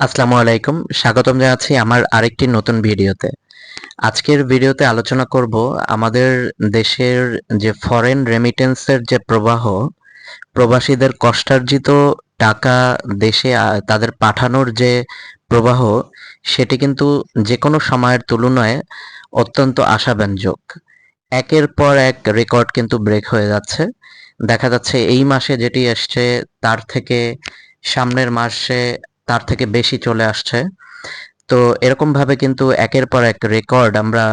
আসসালামু আলাইকুম। স্বাগতম জানাচ্ছি আমার আরেকটি নতুন ভিডিওতে। আজকের ভিডিওতে আলোচনা করব আমাদের দেশের যে ফরেন রেমিটেন্সের যে প্রবাহ, প্রবাসীদের কষ্টার্জিত টাকা দেশে তাদের পাঠানোর যে প্রবাহ, সেটি কিন্তু যে কোনো সময়ের তুলনায় অত্যন্ত আশাব্যঞ্জক। একের পর এক রেকর্ড কিন্তু ব্রেক হয়ে যাচ্ছে। দেখা যাচ্ছে এই মাসে যেটি এসছে, তার থেকে সামনের মাসে তার থেকে বেশি চলে আসছে। তো এরকম ভাবে কিন্তু একের পর এক রেকর্ড আমরা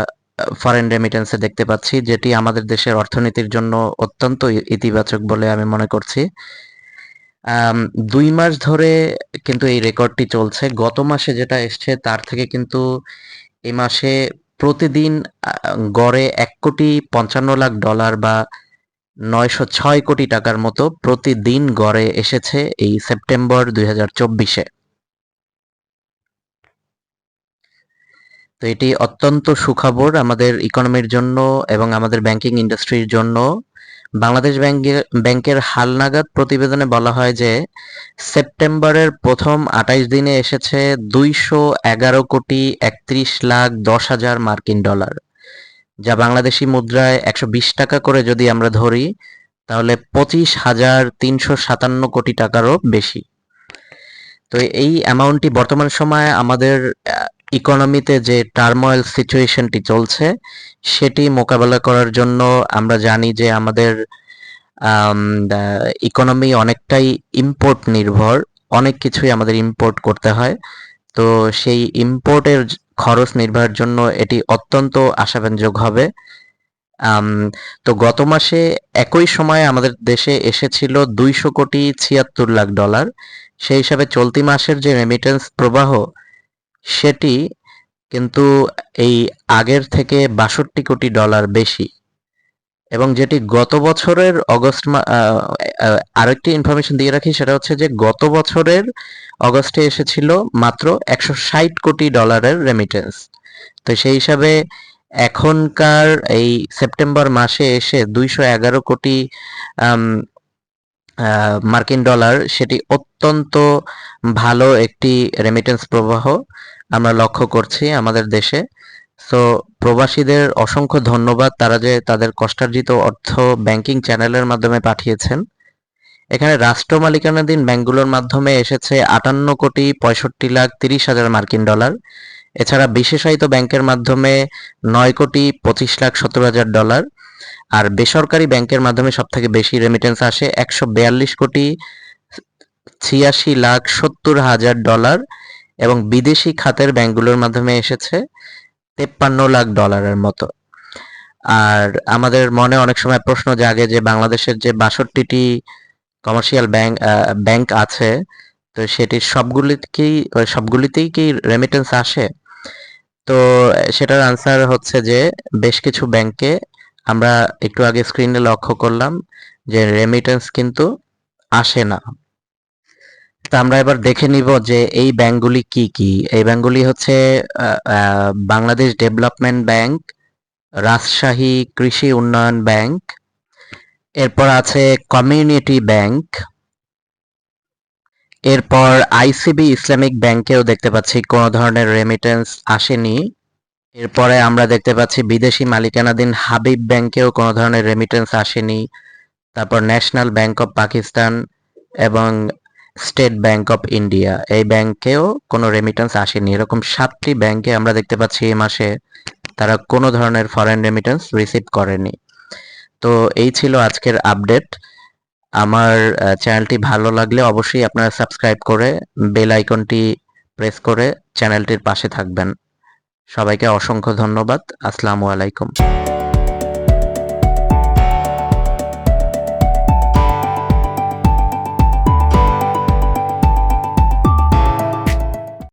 ফরেন রেমিটেন্সে দেখতে পাচ্ছি, যেটি আমাদের দেশের অর্থনীতির জন্য অত্যন্ত ইতিবাচক বলে আমি মনে করছি। দুই মাস ধরে কিন্তু এই রেকর্ডটি চলছে। গত মাসে যেটা এসছে, তার থেকে কিন্তু এই মাসে প্রতিদিন গড়ে এক কোটি পঞ্চান্ন লাখ ডলার বা নয়শো ছয় কোটি টাকার মতো প্রতিদিন গড়ে এসেছে এই সেপ্টেম্বর দুই হাজার চব্বিশে। তো এটি অত্যন্ত সুখবর আমাদের ইকোনমির জন্য এবং আমাদের ব্যাংকিং ইন্ডাস্ট্রির জন্য। বাংলাদেশ ব্যাংকের ব্যাংকের হালনাগাদ প্রতিবেদনে বলা হয় যে, সেপ্টেম্বরের প্রথম আঠাইশ দিনে এসেছে দুইশো এগারো কোটি একত্রিশ লাখ দশ হাজার মার্কিন ডলার, যা বাংলাদেশি মুদ্রায় একশো বিশ টাকা করে যদি আমরা ধরি, তাহলে পঁচিশ হাজার তিনশো সাতান্ন কোটি টাকারও বেশি। তো এই অ্যামাউন্টটি বর্তমান সময়ে আমাদের ইকোনমিতে যে টার্ময়েল সিচুয়েশনটি চলছে, সেটি মোকাবেলা করার জন্য আমরা জানি যে আমাদের ইকোনমি অনেকটাই ইম্পোর্ট নির্ভর, অনেক কিছুই আমাদের ইম্পোর্ট করতে হয়। তো সেই ইম্পোর্টের খরচ নির্বাহের জন্য এটি অত্যন্ত আশাব্যঞ্জক হবে। তো গত মাসে একই সময়ে আমাদের দেশে এসেছিল দুইশো কোটি ছিয়াত্তর লাখ ডলার। সেই হিসাবে চলতি মাসের যে রেমিটেন্স প্রবাহ সেটি কিন্তু এই আগের থেকে বাষট্টি কোটি ডলার বেশি। এবং যেটি গত বছরের অগস্ট আরেকটি ইনফরমেশন দিয়ে রাখি, সেটা হচ্ছে যে গত বছরের অগস্টে এসেছিল মাত্র একশো ষাট কোটি ডলারের রেমিটেন্স তো সেই হিসাবে এখনকার এই সেপ্টেম্বর মাসে এসে দুইশো এগারো কোটি মার্কিন ডলার, সেটি অত্যন্ত ভালো একটি রেমিটেন্স প্রবাহ। আমরা লক্ষ্য করছি আমাদের দেশে। সো প্রবাসীদের অসংখ্য ধন্যবাদ তারা যে তাদের কষ্টার্জিত অর্থ ব্যাংকিং চ্যানেলের মাধ্যমে পাঠিয়েছেন। এখানে রাষ্ট্র মালিকানাধীন ব্যাংকগুলোর মাধ্যমে এসেছে আটান্ন কোটি পঁয়ষট্টি লাখ তিরিশ হাজার মার্কিন ডলার। এছাড়া বিশেষায়িত ব্যাংকের মাধ্যমে নয় কোটি পঁচিশ লাখ সত্তর হাজার ডলার। আর বেসরকারি ব্যাংকের মাধ্যমে সব থেকে বেশি রেমিটেন্স আসে একশো বিয়াল্লিশ কোটি ছিয়াশি লাখ সত্তর হাজার ডলার। এবং বিদেশি খাতের ব্যাংকগুলোর মাধ্যমে এসেছে তেপ্পান্ন লাখ ডলারের মতো। আর আমাদের মনে অনেক সময় প্রশ্ন জাগে যে বাংলাদেশের যে বাষট্টিটি কমার্শিয়াল ব্যাংক ব্যাংক আছে, তো সেটির সবগুলিকেই সবগুলিতেই কি রেমিটেন্স আসে? তো সেটার আনসার হচ্ছে যে বেশ কিছু ব্যাংকে আমরা একটু আগে স্ক্রিনে লক্ষ্য করলাম যে রেমিটেন্স কিন্তু আসে না। আমরা এবার দেখে নিব যে এই ব্যাংকগুলি কি কি। এই ব্যাংকগুলি হচ্ছে বাংলাদেশ ডেভেলপমেন্ট ব্যাংক রাজশাহী কৃষি উন্নয়ন ব্যাংক এরপর আছে কমিউনিটি ব্যাংক এরপর আইসিবি ইসলামিক ব্যাংকেও দেখতে পাচ্ছি, কোনো ধরনের রেমিটেন্স আসেনি। এরপরে আমরা দেখতে পাচ্ছি বিদেশি মালিকানাধীন হাবিব ব্যাংকেও কোনো ধরনের রেমিটেন্স আসেনি। তারপর ন্যাশনাল ব্যাংক অফ পাকিস্তান এবং স্টেট ব্যাংক অফ ইন্ডিয়া এই ব্যাংকেও কোনো রেমিটেন্স আসেনি। এরকম সাতটি ব্যাংকে আমরা দেখতে পাচ্ছি এই মাসে তারা কোনো ধরনের ফরেন রেমিটেন্স রিসিভ করেনি। তো এই ছিল আজকের আপডেট আমার চ্যানেলটি ভালো লাগলে অবশ্যই আপনারা সাবস্ক্রাইব করে বেল আইকনটি প্রেস করে চ্যানেলটির পাশে থাকবেন। সবাইকে অসংখ্য ধন্যবাদ। আসসালামু আলাইকুম।